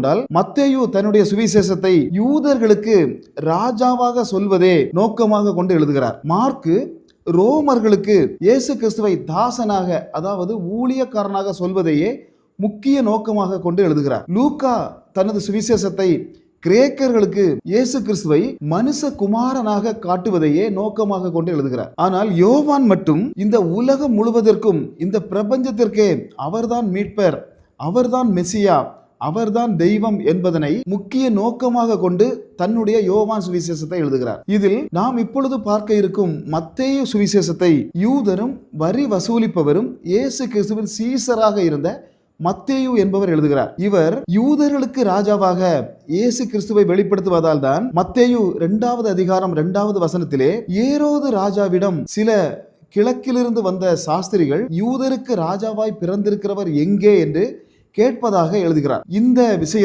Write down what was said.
என்றால் மத்தேயு தன்னுடைய சுவிசேஷத்தை யூதர்களுக்கு ராஜாவாக சொல்வதே நோக்கமாக கொண்டு எழுதுகிறார். மார்க்கு ரோமர்களுக்கு இயேசு கிறிஸ்துவை தாசனாக அதாவது ஊழியக்காரனாக சொல்வதையே முக்கிய நோக்கமாக கொண்டு எழுதுகிறார். லூக்கா தனது சுவிசேஷத்தை கிரேக்கர்களுக்கு இயேசு கிறிஸ்துவை மனுஷ குமாரனாக காட்டுவதையே நோக்கமாக கொண்டு எழுதுகிறார். ஆனால் யோவான் மட்டும் இந்த உலகம் முழுவதற்கும் இந்த பிரபஞ்சத்திற்கே அவர்தான் மீட்பர் அவர்தான் மெசியா அவர்தான் தெய்வம் என்பதனை முக்கிய நோக்கமாக கொண்டு தன்னுடைய யோவான் சுவிசேஷத்தை எழுதுகிறார். இதில் நாம் இப்பொழுது பார்க்க இருக்கும் மத்தேயு சுவிசேஷத்தை யூதரும் வரி வசூலிப்பவரும் இயேசு கிறிஸ்துவின் சீசராக இருந்த மத்தேயு என்பவர் எழுதுகிறார். இவர் யூதர்களுக்கு ராஜாவாக இயேசு கிறிஸ்துவை வெளிப்படுத்துவதால் தான் மத்தேயு இரண்டாவது அதிகாரம் இரண்டாவது வசனத்திலே ஏரோது ராஜாவிடம் சில கிழக்கிலிருந்து வந்த சாஸ்திரிகள் யூதருக்கு ராஜாவாய் பிறந்திருக்கிறவர் எங்கே என்று கேட்பதாக எழுதுகிறார். இந்த விஷயத்தை